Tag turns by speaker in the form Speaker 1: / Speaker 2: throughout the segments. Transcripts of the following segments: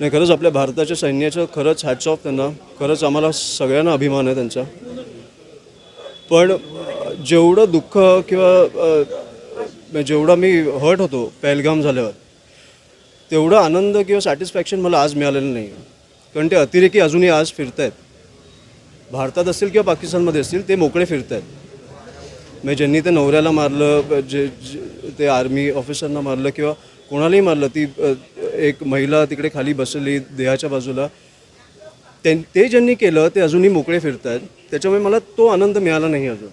Speaker 1: नाही खरंच आपल्या भारताच्या सैन्याचं खरंच हॅट्स ऑफ त्यांना. खरंच आम्हाला सगळ्यांना अभिमान आहे त्यांचा. पण जेवढं दुःख किंवा जेवढा मी हर्ट होतो पहलगाम झाल्यावर तेवढा आनंद किंवा सॅटिस्फॅक्शन मला आज मिळालेलं नाही. कारण ते अतिरेकी अजूनही आज फिरत आहेत भारतात असतील किंवा पाकिस्तानमध्ये असतील ते मोकळे फिरत आहेत म्हणजे ज्यांनी ते नवऱ्याला मारलं जे ते आर्मी ऑफिसरना मारलं किंवा कोणालाही मारलं ती एक महिला तिकडे खाली बसलेली देहाच्या बाजूला. ते ते ज्यांनी केलं ते अजूनही मोकळे फिरत आहेत त्याच्यामुळे मला तो आनंद मिळाला नाही अजून.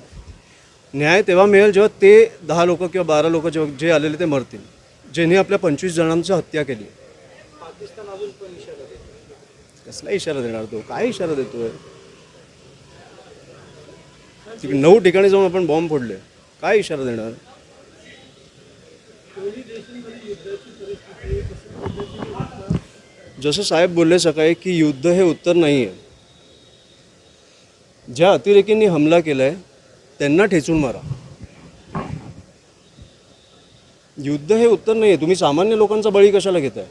Speaker 1: न्याय तेव्हा मिळेल जेव्हा ते दहा लोक किंवा बारा लोक जेव्हा जे आलेले ते मरतील. ज्यांनी आपल्या पंचवीस जणांची हत्या केली. कसला इशारा देणार तो? काय इशारा देतोय? नऊ ठिकाणी जाऊन आपण बॉम्ब फोडले. काय इशारा देणार? जसं साहेब बोलले सकाळी की युद्ध हे उत्तर नाही आहे ज्या अतिरेकींनी हमला केलाय त्यांना ठेचून मारा. युद्ध हे उत्तर नाही आहे तुम्ही सामान्य लोकांचा बळी कशाला घेताय?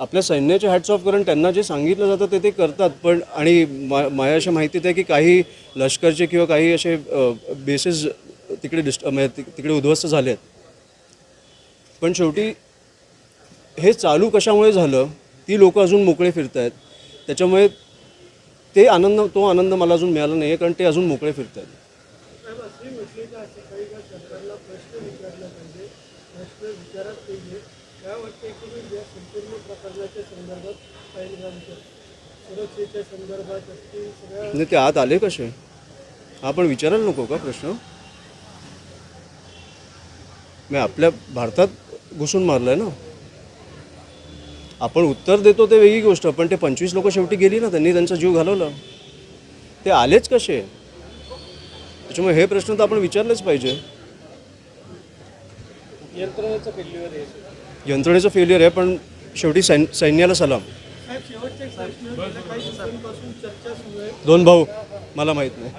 Speaker 1: आपल्या सैन्याचे हॅट्स ऑफ करून त्यांना जे सांगितलं जातं ते ते करतात. पण आणि मा माझ्या अशा माहितीत आहे की काही लष्करचे किंवा काही असे बेसेस तिकडे डिस्ट म्हणजे तिकडे उद्ध्वस्त झाले आहेत पण शेवटी हे चालू कशामुळे झालं? ती लोक अजून मोकळे फिरत आहेत त्याच्यामुळे ते आनंद तो आनंद मला अजून मिळाला नाही आहे कारण ते अजून मोकळे फिरत आहेत
Speaker 2: प्रश्न विचारला पाहिजे. या संपूर्ण प्रकरणाच्या संदर्भात सुरक्षेच्या संदर्भात असतील सगळ्या
Speaker 1: म्हणजे ते आत आले कसे? हा पण विचारायला नको का प्रश्न? मी आपल्या भारतात घुसून मारलाय ना. आपण उत्तर देतो ते वेगळी गोष्ट पण ते पंचवीस लोक शेवटी गेली ना त्यांनी त्यांचा जीव घालवला. ते आलेच कसे? त्याच्यामुळे हे प्रश्न तर आपण विचारलेच पाहिजे.
Speaker 2: यंत्रणेचं फेल्युअर आहे
Speaker 1: यंत्रणेचं फेलियर आहे पण शेवटी सैन सैन्याला सलाम. दोन भाऊ मला माहीत नाही.